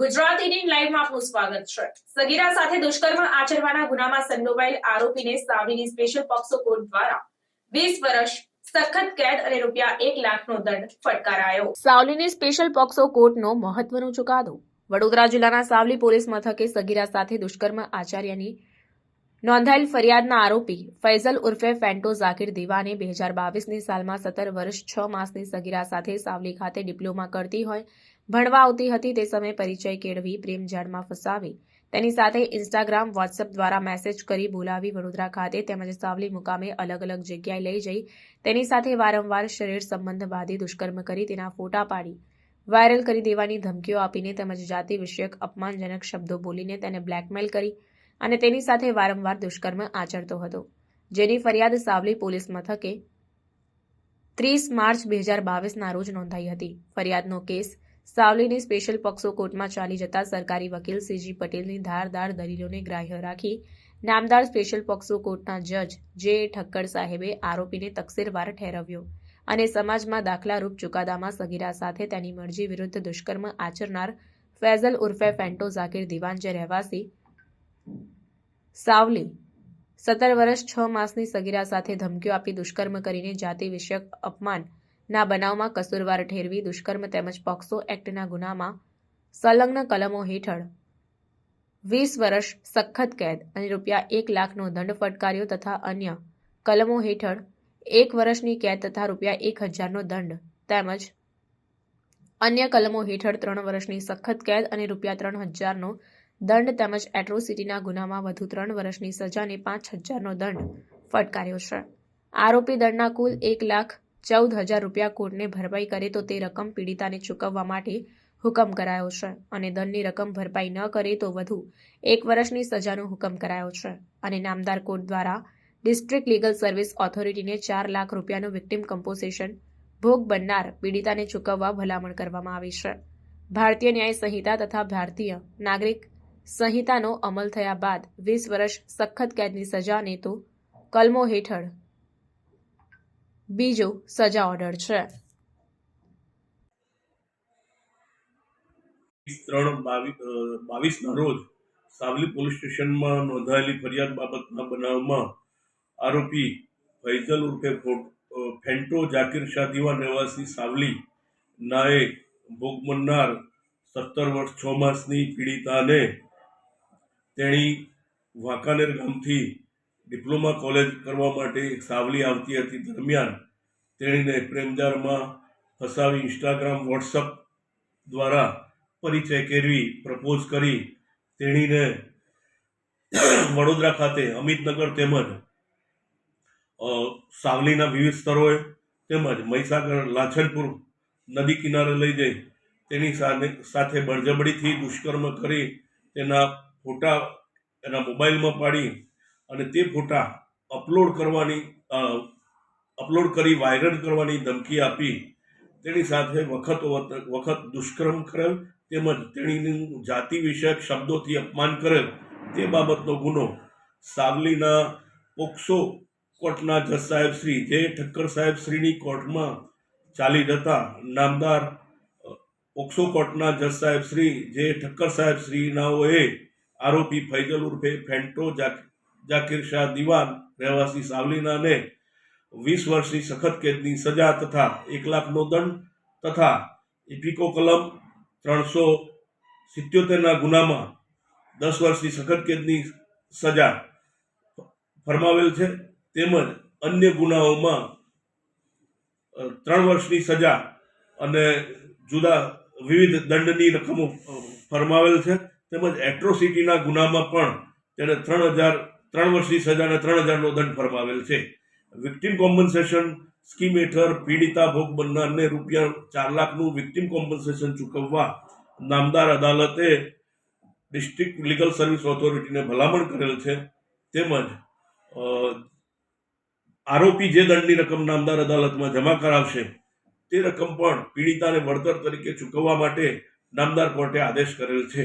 Gujarat Indian લાઈવમાં આપનું સ્વાગત છે. સગીરા સાથે દુષ્કર્મ આચરવાના ગુનામાં સંડોવાયેલ આરોપીને સાવીની સ્પેશિયલ પોક્સો કોર્ટ દ્વારા વીસ વર્ષ વડોદરા જિલ્લાના સાવલી પોલીસ મથકે સગીરા સાથે દુષ્કર્મ આચાર્યની નોંધાયેલ ફરિયાદના આરોપી ફૈઝલ ઉર્ફે ફેન્ટો ઝાકીર દીવાને બે હજાર બાવીસની સાલમાં સત્તર વર્ષ છ માસની સગીરા સાથે સાવલી ખાતે ડિપ્લોમા કરતી હોય ભણવા આવતી હતી તે સમયે પરિચય કેળવી પ્રેમ જાળમાં ફસાવી. તેની સાથે ઇન્સ્ટાગ્રામ વોટ્સએપ દ્વારા મેસેજ કરી બોલાવી વડોદરા ખાતે તેમજ સાવલી મુકામે અલગ અલગ જગ્યાએ લઈ જઈ. તેની સાથે વારંવાર શરીર સંબંધ બાંધી દુષ્કર્મ કરી તેના ફોટા પાડી. વાયરલ કરી દેવાની ધમકીઓ આપીને તેમજ જાતિ વિષયક અપમાનજનક શબ્દો બોલીને તેને બ્લેકમેલ કરી અને તેની સાથે વારંવાર દુષ્કર્મ આચરતો હતો. જેની ફરિયાદ સાવલી પોલીસ મથકે ત્રીસ માર્ચ બે હજાર બાવીસના રોજ નોંધાઈ હતી. ફરિયાદનો કેસ સાવલીની સ્પેશિયલ પોક્સો કોર્ટમાં ચાલી જતા સરકારી વકીલ સીજી પટેલની ધારદાર દલીલોને ગ્રાહ્ય રાખી નામદાર સ્પેશિયલ પોક્સો કોર્ટના જજ જે ઠક્કર સાહેબે આરોપીને તકસીરવાર ઠેરવ્યો અને સમાજમાં દાખલારૂપ ચુકાદામાં સગીરા સાથે તેની મરજી વિરુદ્ધ દુષ્કર્મ આચરનાર ફૈઝલ ઉર્ફે ફેન્ટો ઝાકીર દિવાન રહેવાસી. સાવલી, સત્તર વર્ષ છ માસની સગીરા સાથે ધમકીઓ આપી દુષ્કર્મ કરીને જાતિ વિષયક અપમાનના બનાવમાં કસૂરવાર ઠેરવી, દુષ્કર્મ તેમજ પોક્સો એક્ટના ગુનામાં સંલગ્ન કલમો હેઠળ વીસ વર્ષ સખત કેદ અને રૂપિયા એક લાખનો દંડ ફટકાર્યો તથા અન્ય કલમો હેઠળ એક વર્ષની કેદ તથા રૂપિયા એક હજારનો દંડ તેમજ અન્ય કલમો હેઠળ ત્રણ વર્ષની સખત કેદ અને રૂપિયા ત્રણ હજારનો દંડ તેમજ એટ્રોસિટીના ગુનામાં વધુ ત્રણ વર્ષની સજાને પાંચ હજારનો દંડ ફટકાર્યો છે. આરોપી દંડના કુલ એક લાખ ચૌદ હજાર રૂપિયા કોર્ટને ભરપાઈ કરે તો તે રકમ પીડિતાને ચૂકવવા માટે હુકમ કરાયો છે અને દંડની રકમ ભરપાઈ ન કરે તો વધુ એક વર્ષની સજાનો હુકમ કરાયો છે. અને નામદાર કોર્ટ દ્વારા ડિસ્ટ્રિક્ટ લીગલ સર્વિસ ઓથોરિટીને ચાર લાખ રૂપિયાનું વિક્ટિમ કમ્પોઝિશન ભોગ બનનાર પીડિતાને ચૂકવવા ભલામણ કરવામાં આવી છે. ભારતીય ન્યાય સંહિતા તથા ભારતીય નાગરિક સંહિતાનો અમલ થયા બાદ વીસ વર્ષ સખત કેદની સજાને તો કલમો હેઠળ બીજો સજા ઓર્ડર છે. ત્રણ બાવીસ બાવીસના રોજ સાવલી પોલીસ સ્ટેશનમાં નોંધાયેલી ફરિયાદ બાબતના બનાવમાં આરોપી ફૈઝલ ઉર્ફે ફેન્ટો જાકીર શાહ દિવાન રહેવાસી સાવલી નાએ ભોગ બનનાર સત્તર વર્ષ છ માસની પીડિતાને તેણી વાંકાનેર ગામથી ડિપ્લોમા કોલેજ કરવા માટે સાવલી આવતી હતી. દરમિયાન તેણીને પ્રેમજારમાં ફસાવી ઇન્સ્ટાગ્રામ વોટ્સઅપ દ્વારા પરિચય કેળવી પ્રપોઝ કરી. તેણીને વડોદરા ખાતે અમિતનગર તેમજ સાવલીના વિવિધ સ્થળોએ તેમજ મહીસાગર, લાછનપુર નદી કિનારે લઈ જઈ તેની સાથે બળજબરીથી દુષ્કર્મ કરી તેના ફોટા એના મોબાઈલમાં પાડી અને તે ફોટા અપલોડ કરવાની અપલોડ કરી વાયરલ કરવાની ધમકી આપી. તેની સાથે વખત વખત દુષ્કર્મ કરેલ તેમજ તેણીનું જાતિ વિષયક શબ્દોથી અપમાન કરેલ તે બાબતનો ગુનો સાવલીના પોક્સો કોર્ટના જજ સાહેબ શ્રી જે ઠક્કર સાહેબ શ્રીની કોર્ટમાં ચાલી જતા નામદાર પોક્સો કોર્ટના જજ સાહેબ શ્રી જે ઠક્કર સાહેબ શ્રીનાઓએ આરોપી ફૈજલ ઉર્ફે ફેન્ટો જાક- જાકીર શાહ દિવાન, રહેવાસી સાવલીનાને વીસ વર્ષની સખત કેદની સજા તથા એક લાખનો દંડ તથા ઇફિકો કલમ ત્રણસો સિત્યોતેરના ગુનામાં દસ વર્ષની સખત કેદની સજા ફરમાવેલ છે. તેમજ અન્ય ગુનાઓમાં ત્રણ વર્ષની સજા અને જુદા વિવિધ દંડની રકમો ફરમાવેલ છે. તેમજ એટ્રોસિટીના ગુનામાં પણ તેને ત્રણ હજાર ત્રણ વર્ષની સજાને ત્રણ હજારનો દંડ ફરમાવેલ છે. વિક્ટિમ કોમ્પન્સેશન સ્કીમ હેઠળ પીડિતા ભોગ બનનારને રૂપિયા ચાર લાખનું વિક્ટિમ કોમ્પન્સેશન ચૂકવવા નામદાર અદાલતે ડિસ્ટ્રિક્ટ લીગલ સર્વિસ ઓથોરિટીને ભલામણ કરેલ છે. તેમજ આરોપી જે દંડની રકમ નામદાર અદાલતમાં જમા કરાવશે, તે રકમ પણ પીડિતાને વળતર તરીકે ચૂકવવા માટે નામદાર કોર્ટે આદેશ કરેલ છે.